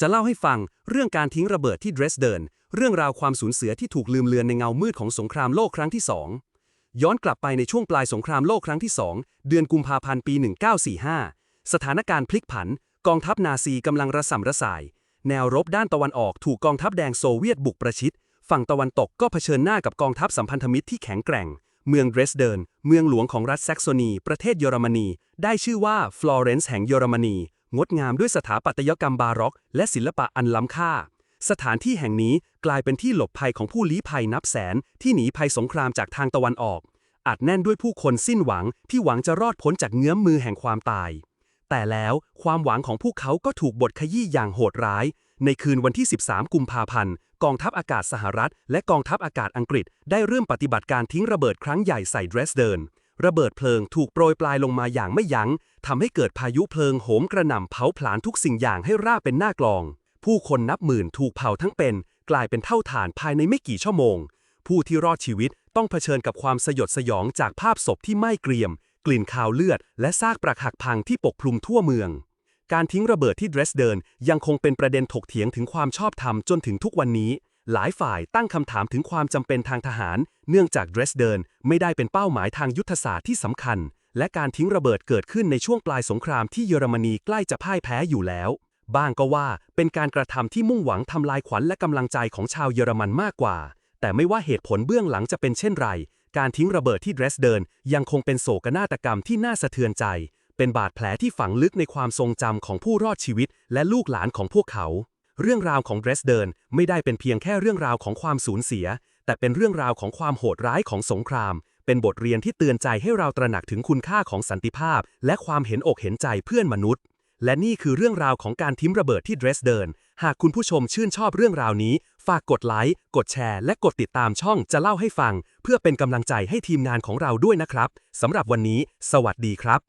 จะเล่าให้ฟังเรื่องการทิ้งระเบิดที่เดรสเดนเรื่องราวความสูญเสียที่ถูกลืมเลือนในเงามืดของสงครามโลกครั้งที่2ย้อนกลับไปในช่วงปลายสงครามโลกครั้งที่2เดือนกุมภาพันธ์ปี 1945 สถานการณ์พลิกผัน กองทัพนาซีกำลังระส่ำระสาย แนวรบด้านตะวันออกถูกกองทัพแดงโซเวียตบุกประชิด ฝั่งตะวันตกก็เผชิญหน้ากับกองทัพสัมพันธมิตรที่แข็งแกร่ง เมืองเดรสเดนเมืองหลวงของรัฐแซกโซนี ประเทศเยอรมนี ได้ชื่อว่าฟลอเรนซ์แห่งเยอรมนี งดงามด้วยสถาปัตยกรรมบาร็อก และศิลปะอันล้ำค่า สถานที่แห่งนี้กลายเป็นที่หลบภัยของผู้ลี้ภัยนับแสน ที่หนีภัยสงครามจากทางตะวันออกอัดแน่นด้วยผู้คนสิ้นหวังที่หวังจะรอดพ้นจากเงื้อมมือแห่งความตาย แต่แล้วความหวังของพวกเขาก็ถูกบทขยี้อย่างโหดร้าย ในคืนวันที่ 13 กุมภาพันธ์กองทัพอากาศสหรัฐ และกองทัพอากาศอังกฤษ ได้เริ่มปฏิบัติการทิ้งระเบิดครั้งใหญ่ใส่เดรสเดิน ระเบิดเพลิงถูกโปรยปลายลงมาอย่างไม่ยัง้งทำให้เกิดพายุเพลิงโหมกระหน่ำเผาผลาญทุกสิ่งอย่างให้ราบเป็นหน้ากลอง ผู้คนนับหมื่นถูกเผาทั้งเป็น กลายเป็นเท่าฐานภายในไม่กี่ชั่วโมง ผู้ที่รอดชีวิตต้องเผชิญกับความสยดสยองจากภาพศพที่ไหม้เกรียม กลิ่นคาวเลือด และซากปรักหักพังที่ปกคลุมทั่วเมือง การทิ้งระเบิดที่เดรสเดินยังคงเป็นประเด็นถกเถียงถึงความชอบธรรมจนถึงทุกวันนี้ หลายฝ่ายตั้งคำถามถึงความจำเป็นทางทหาร เนื่องจากเดรสเดินไม่ได้เป็นเป้าหมายทางยุทธศาสตร์ที่สำคัญ และการทิ้งระเบิดเกิดขึ้นในช่วงปลายสงครามที่เยอรมนีใกล้จะพ่ายแพ้อยู่แล้วบ้างก็ว่าเป็นการกระทำที่มุ่งหวังทำลายขวัญและกำลังใจของชาวเยอรมันมากกว่า แต่ไม่ว่าเหตุผลเบื้องหลังจะเป็นเช่นไร การทิ้งระเบิดที่เดรสเดินยังคงเป็นโศกนาฏกรรมที่น่าสะเทือนใจ เป็นบาดแผลที่ฝังลึกในความทรงจำของผู้รอดชีวิต และลูกหลานของพวกเขา เรื่องราวของเดรสเดินไม่ได้เป็นเพียงแค่เรื่องราวของความสูญเสีย แต่เป็นเรื่องราวของความโหดร้ายของสงคราม เป็นบทเรียนที่เตือนใจให้เราตระหนักถึงคุณค่าของสันติภาพ และความเห็นอกเห็นใจเพื่อนมนุษย์ และนี่คือเรื่องราวของการทิ้งระเบิดที่เดรสเดิน หากคุณผู้ชมชื่นชอบเรื่องราวนี้ ฝากกดไลค์ กดแชร์ และกดติดตามช่องจะเล่าให้ฟัง เพื่อเป็นกำลังใจให้ทีมงานของเราด้วยนะครับสำหรับวันนี้ สวัสดีครับ